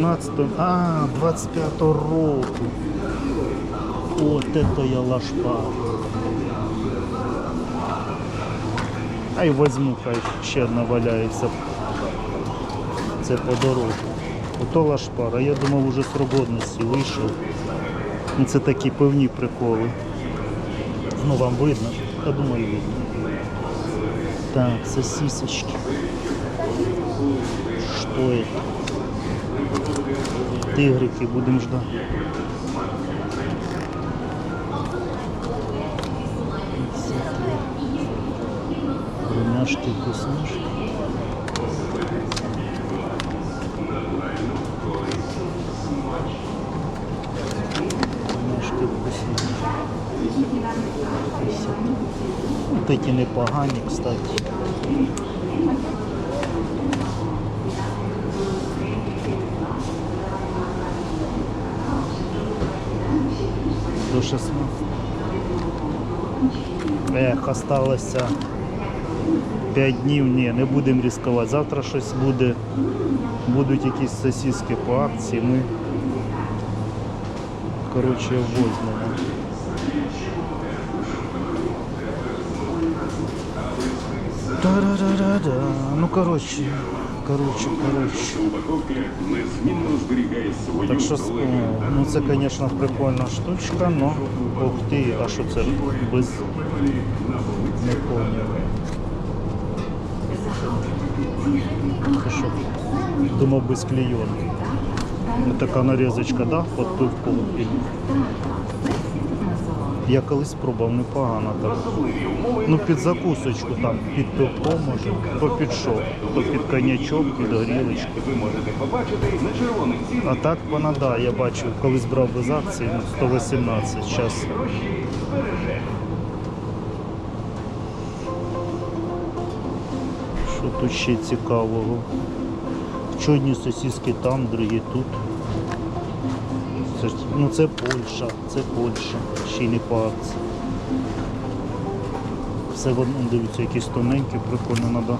15 а, 25 року. От это я лашпа. Ай возьму, хай ще одна валяється. Це по дорозі. Ото лашпара. Я думав уже срок годності вийшов. Ну, Це такі певні приколи. Ну вам видно? Я думаю видно. Так, сосисочки. Что это? Тигрики. Ремяшки, вкусняшки. Ремяшки, вкусняшки. Вот эти непогані, кстати. Осталося 5 днів. Ні, не будемо ризикувати. Завтра щось буде. Будуть якісь сосиски по акції. Ми коротше возьмемо. Та-ра-ра-ра-да. Ну коротше, зберігає свою Так що, о, ну це, звісно, прикольна штучка, но ух ти, а що це без не поняв. Думав без клейонки. Така нарізочка, да? От пивку. Я колись пробував, непогано так. Ну під закусочку там, під пивко може, то під що, то під коньячок, під горілочку. А так вона, да, я бачив, колись брав без акції, ну, 118, зараз. Що тут ще цікавого? Чодні сосиски там, другі тут. Це, ж- ну це Польща, це Польща, ще й не по акції. Все в одному дивіться, якісь тоненькі, прикольно треба.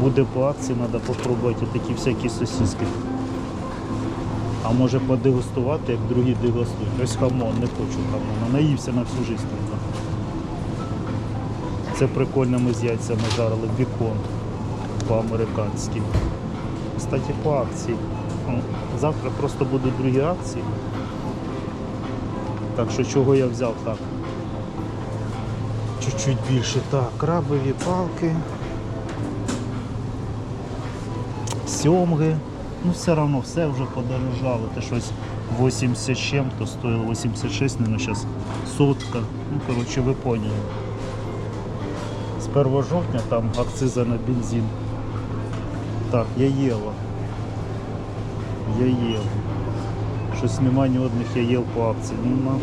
Буде по акції, треба попробувати такі всякі сосиски. А може подегустувати, як другі дегустують. Ось хамон, не хочу хамона. Наївся на всю життя. Це прикольно ми з яйцями жарили бікон по-американськи. Кстати, по акції. Завтра просто будуть другі акції. Так що чого я взяв так? Чуть-чуть більше. Так, крабові палки. сьомги. Ну, все одно все вже подорожало. Те щось 80 чим, то стоїло 86, ну зараз сотка. Ну, коротше, ви поняли. З 1 жовтня там акциза на бензин. Так, я їла. Я їв. Щось нема ні одних я їв по акції. Ну,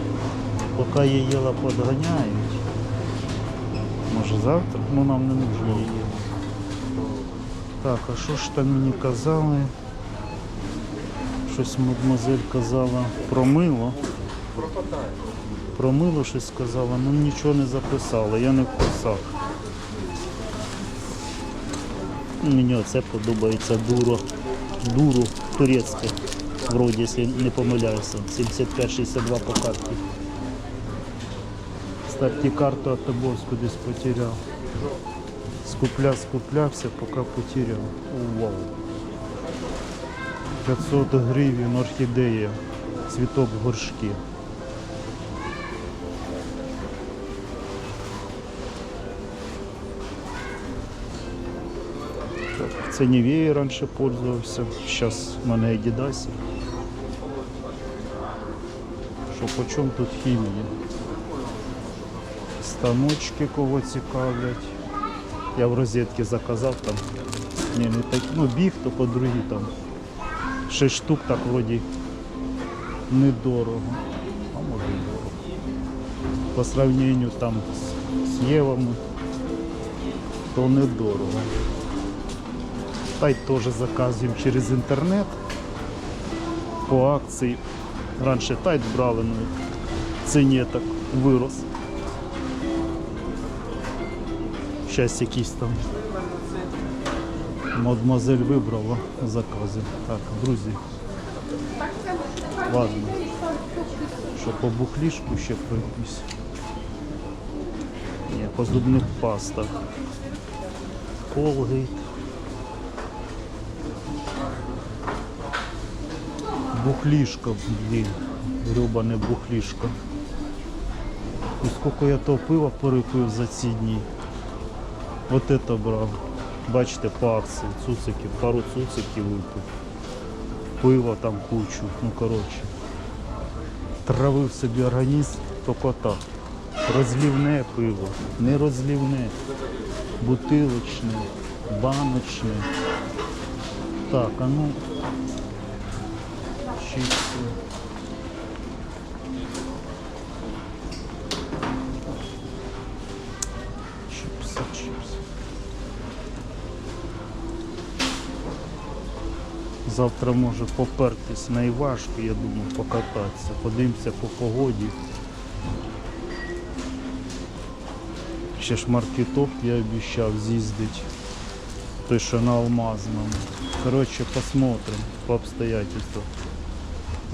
поки я їла подганяють. Може завтра? Ну нам не нужно я їла. Так, а що ж там мені казали? Щось мадемуазель казала про мило. Про мило щось сказала, ну нічого не записала, я не в курсах. Мені оце подобається дуро. Дуру турецьке. Вроді, якщо не помиляюся. 75-62 по карті. Кстати, карту от Атабовську десь потеряв. Скупля, скуплявся, поки потеряв. Вау. 500 гривень орхідея. Цвіток горшки. Нівея раніше пользувався. Зараз в мене Adidas. Що по чому тут хімія? Станочки кого цікавлять. Я в розетки заказав там. Ні, не так, ну біг, то по другі там. 6 штук так вроді недорого. А може і дорого. По сравненню там з Євами, то недорого. Та й теж заказуємо через інтернет. По акції. Раніше тайт брали, ну ціні так вирос. Щас якісь там Мадемуазель вибрала закази. Так, друзі. Ладно. Що по бухлішку ще пройтись. Ні, по зубних пастах. Колгейт. Бухлішка, блін. Гребане бухлішка. І скільки я того пива перепив за ці дні. От это брав. Бачите, по акції, цуциків, пару цуциків випив. Пива там кучу, ну коротше. Травив собі організм, тільки так. Розлівне пиво, не розлівне, бутилочне, баночне. Так, а ну чисто. Чипсы, чипсы. Завтра може попертись найважко, я думаю, покататися. Подивимося по погоді. Ще ж маркетоп я обіцяв з'їздити. Той, що на Алмазному. Коротше, посмотрим по обстоятельствам.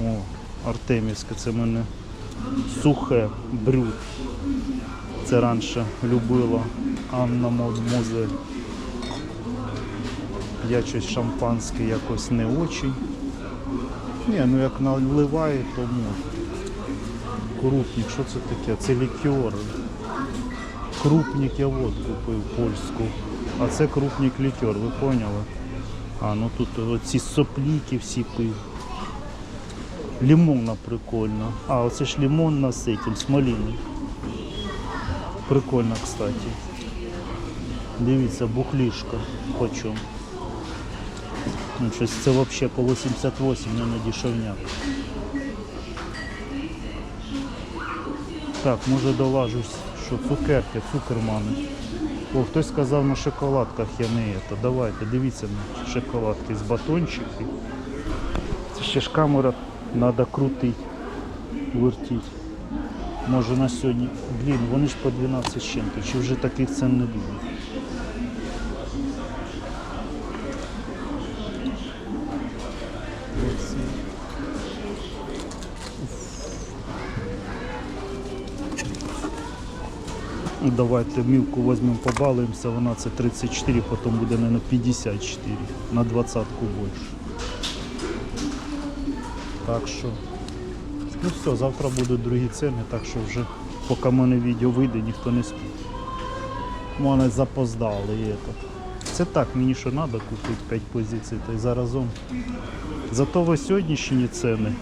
О, Артемівське, це в мене сухе брюд. Це раніше любила Анна Мозель. Я щось шампанське якось не очень. Ні, ну як наливає, то можна. Крупник, що це таке? Це лікери. Крупник я вот купив польську. А це крупник лікер, ви поняли? А, ну тут оці сопліки всі пив. Лимонна прикольно. А, оце ж лимонна з этим, з малиною. Прикольно, кстати. Дивіться, бухлішка почем. Ну, щось це взагалі по 88, не на дешевняк. Так, може долажусь, що цукерки, цукермани. О, хтось сказав на шоколадках я не это. Давайте, дивіться на шоколадки з батончики. Це ще ж камера треба крутити, вертити. Може на сьогодні. Блін, вони ж по 12 з чим-то. Чи вже таких цен не буде? Ну, Давайте мілку візьмемо, побалуємося, вона це 34, потім буде на 54, на 20-ку більше. Так що, ну все, завтра будуть другі ціни, так що вже поки мене відео вийде, ніхто не спить. Мене запоздали. І. Це так, мені що треба купити 5 позицій, та й заразом. Зато ви сьогоднішні ціни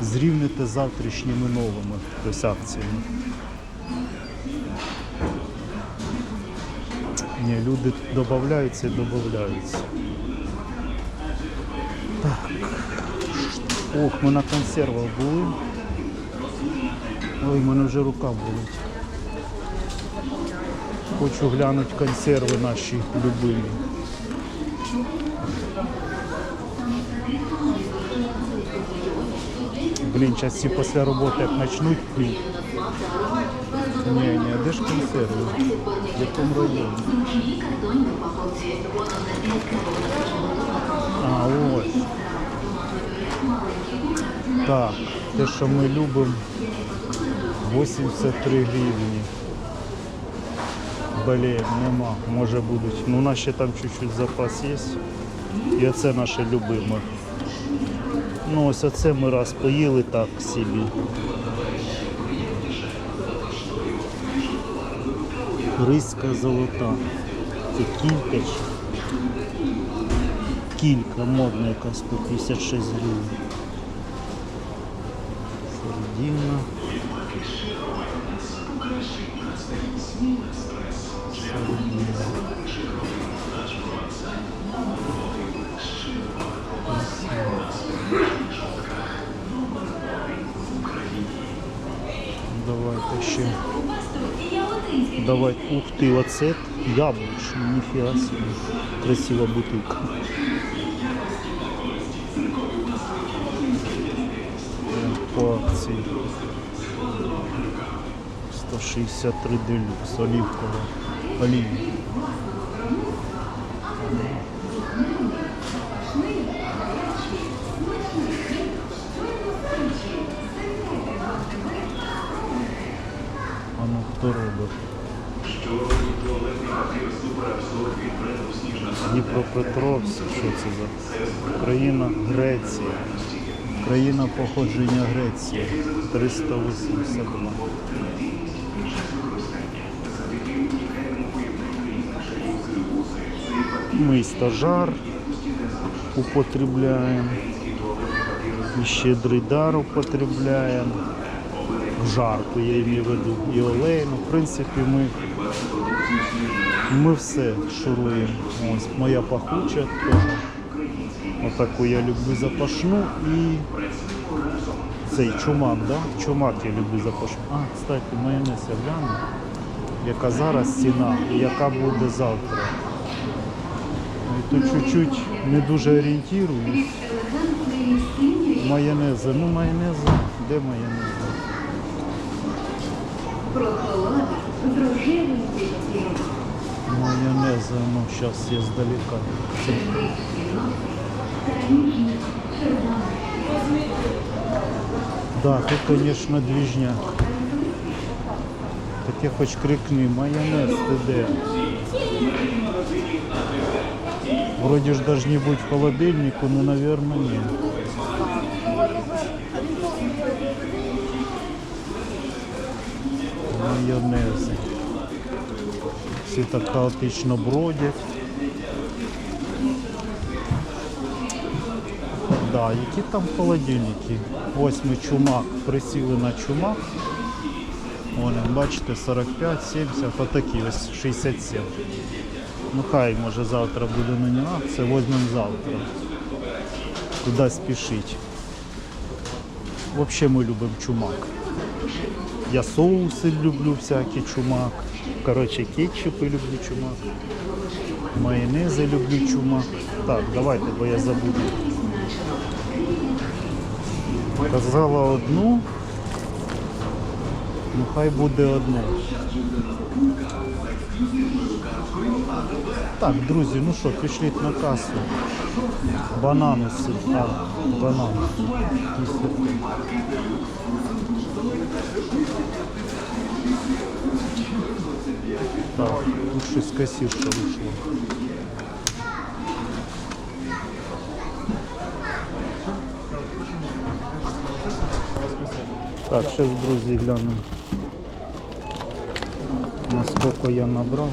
зрівните з завтрашніми новими, акціями. Ні, люди додаються і додаються. Ох, ми на консервах були. Ой, в мене вже рука болить. Хочу глянути консерви наші любимі. Блін, зараз всі після роботи як почнуть пити. Ні, ні, а де ж консерви? В якому районі? А, ось. Так, те, що ми любимо, 83 гривні. Блін, нема, може будуть. Ну, у нас ще там чуть-чуть запас є. І оце наше любиме. Ну ось оце ми раз поїли так собі. Риська золота. Це кілька? Кілька модна якась по 56 гривень. Середина. Середина. Давайте ще. Давай, ух ти, оце яблучний, ніфіга собі. Красива бутилка. 63 делюкс, олівкова. Оліві. А ну хто робить? Дніпропетровськ, що це за країна Греція. Країна походження Греції 382. Ми стажар употребляємо. І щедрий дар употребляємо. Жарку, я имею в виду, і олейну. В принципі, ми, ми все шуруємо. Ось моя пахуча теж. Отаку я люблю запашну і цей чумак, да? Чумак я люблю запашну. А, кстати, майонез я гляну, яка зараз ціна і яка буде завтра. Тут чуть-чуть не дуже орієнтуюсь. Майонези, ну майонези, де майонези? Майонези, ну зараз я здалека. Да, тут, конечно, движняк. Таке хоч крикни, майонез ти де? Вроде ж должны быть в холодильнику, но, наверное, нет. Майонези. Всі так хаотично бродять. Да, які там холодильники? Ось ми чумак, присіли на чумак. Вон, бачите, 45, 70, отакі ось 67. Ну хай може завтра буде на нього, це візьмемо завтра. Куди спішить. Взагалі ми любимо чумак. Я соуси люблю всякі чумак. Коротше, кетчупи люблю чумак. Майонези люблю чумак. Так, давайте, бо я забуду. Казала одну. Ну хай буде одне. Так, друзі, ну що, пішліть на касу. Банану сіль. А, банан. Так, тут щось касірка вийшла. Так, зараз, друзі, глянемо. Наскільки я набрав.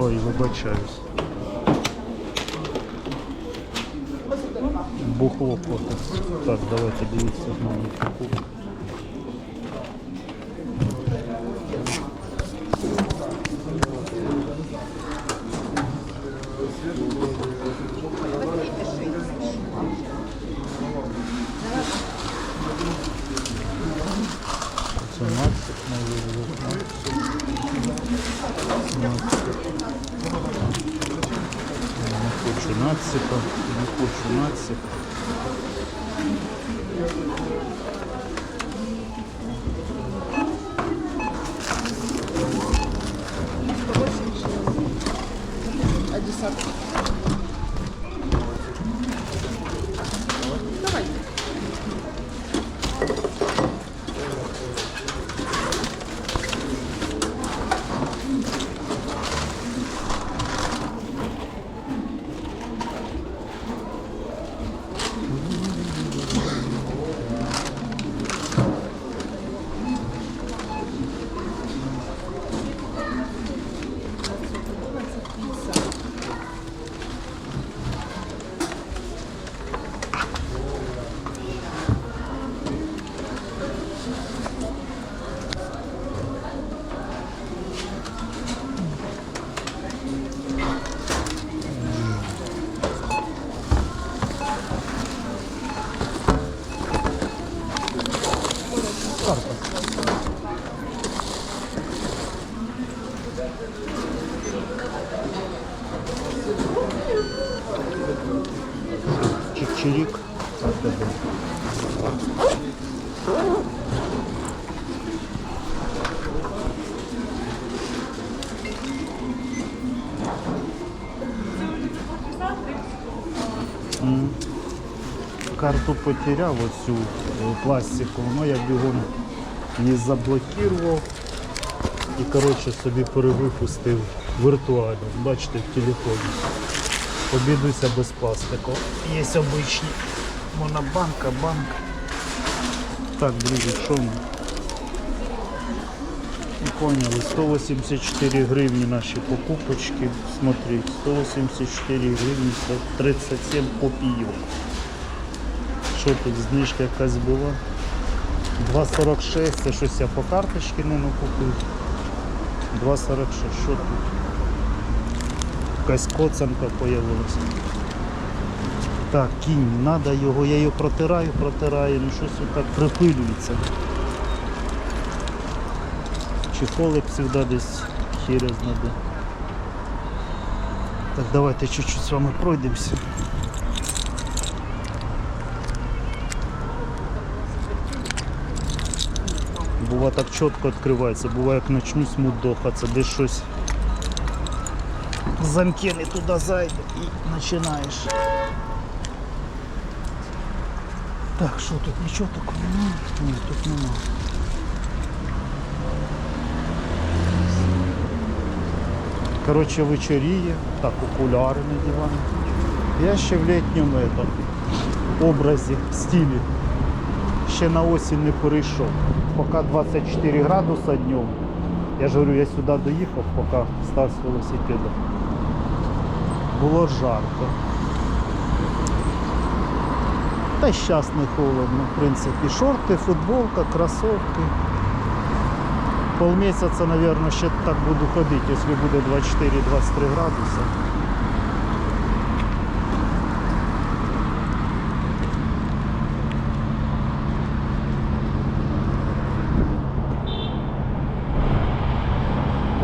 Ой, вибачаюсь. Бухло фото. Так, давайте дивіться знову таку. Це нацик, мабуть, Не хочу нацика, не хочу потеряв оцю е, пластикову, ну я бігом її заблокував і коротше собі перевипустив віртуально. Бачите, в телефоні. Обідуюся без пластику. Є обичні. Монобанка, банк. Так, друзі, що ми? І поняли, 184 гривні наші покупочки. Смотрите, 184 гривні 37 копійок. Що тут, знижка якась була? 2,46, це щось я по карточці не накупив. 2,46, що тут? Якась коцанка появилася. Так, кінь, треба його, я його протираю, протираю, ну щось отак припилюється. Чехолик завжди десь хіря знаде. Так, давайте чуть-чуть з вами пройдемося. Бува так чітко відкривається, буває як почнусь мудохатися, десь щось замки не туди зайде і починаєш. Так, що тут нічого такого немає? Ні, тут немає. Коротше, вечоріє, так, окуляри надіваємо. Я ще в літньому этом, образі, стилі. Ще на осінь не перейшов. Поки 24 градуса днем. Я ж говорю, я сюди доїхав, поки став з велосипедом. Було жарко. Та й не холодно, в принципі. Шорти, футболка, кросовки. Полмісяця, мабуть, ще так буду ходити, якщо буде 24-23 градуси.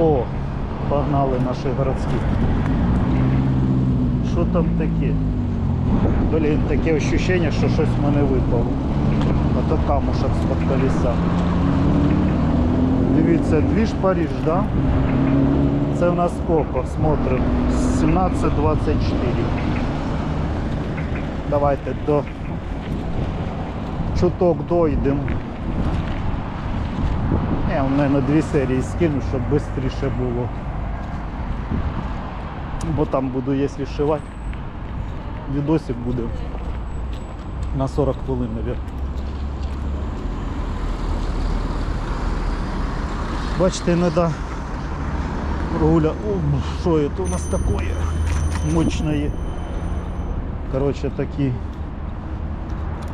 О, наші городські. Що там таке? Блін, таке ощущення, що щось в мене випало. Ото камушок з-під колеса. Дивіться, двіж Париж, да? Це у нас сколько? Смотрим. 17.24. Давайте до чуток дойдемо. Я вам, наверное, дві серії скину, щоб швидше було. Бо там буду, якщо шивати, відосик буде на 40 хвилин, мабуть. Бачите, іноді прогуля. О, що це у нас таке мощне. Коротше, такий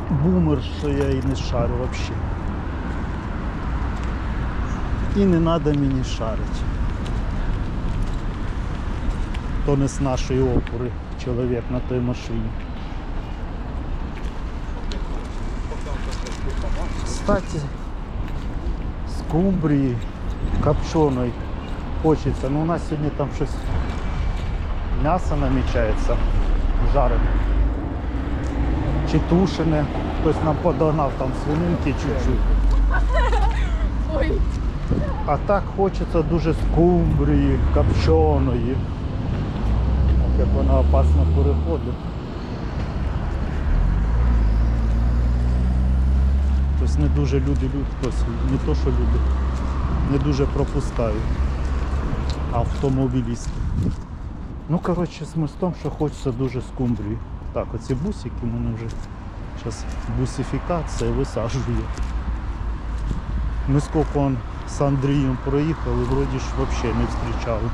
бумер, що я і не шарю взагалі. І не треба мені шарити. То не з нашої опори чоловік на той машині. Кстати, скумбрії копченої хочеться. Ну у нас сьогодні там щось м'ясо намічається жарене. Чи тушене. Хтось нам подогнав там свининки чуть-чуть. А так хочеться дуже скумбрії, копченої. Як вона опасно переходить. Тобто не дуже люди, лю- хтось, не то що люди, не дуже пропускають автомобілісти. Ну, коротше, смисл в тому, що хочеться дуже скумбрії. Так, оці бусики в мене вже зараз бусифікація висаджує. Ми скільки он з Андрієм проїхали, вроді ж взагалі не зустрічали.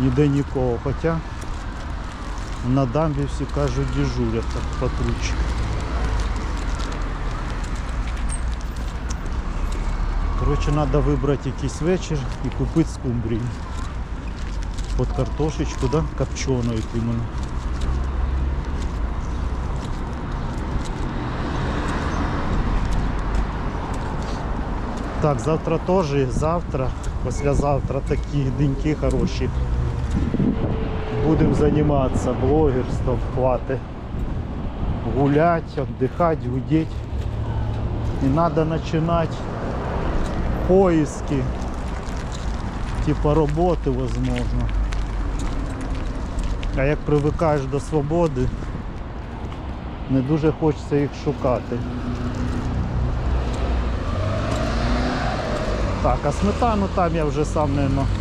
Ніде нікого. Хоча на дамбі всі кажуть дежурять так патрульчик. Коротше, треба вибрати якийсь вечір і купити скумбрію. Под картошечку, да? Копченую іменно. Так, завтра теж, і завтра, післязавтра такі деньки хороші. Будемо займатися блогерством, хватить гулять, віддихати, гудеть. І треба починати поиски, типа роботи, возможно. А як привикаєш до свободи, Не дуже хочеться їх шукати. Так, а сметану там я вже сам, мабуть,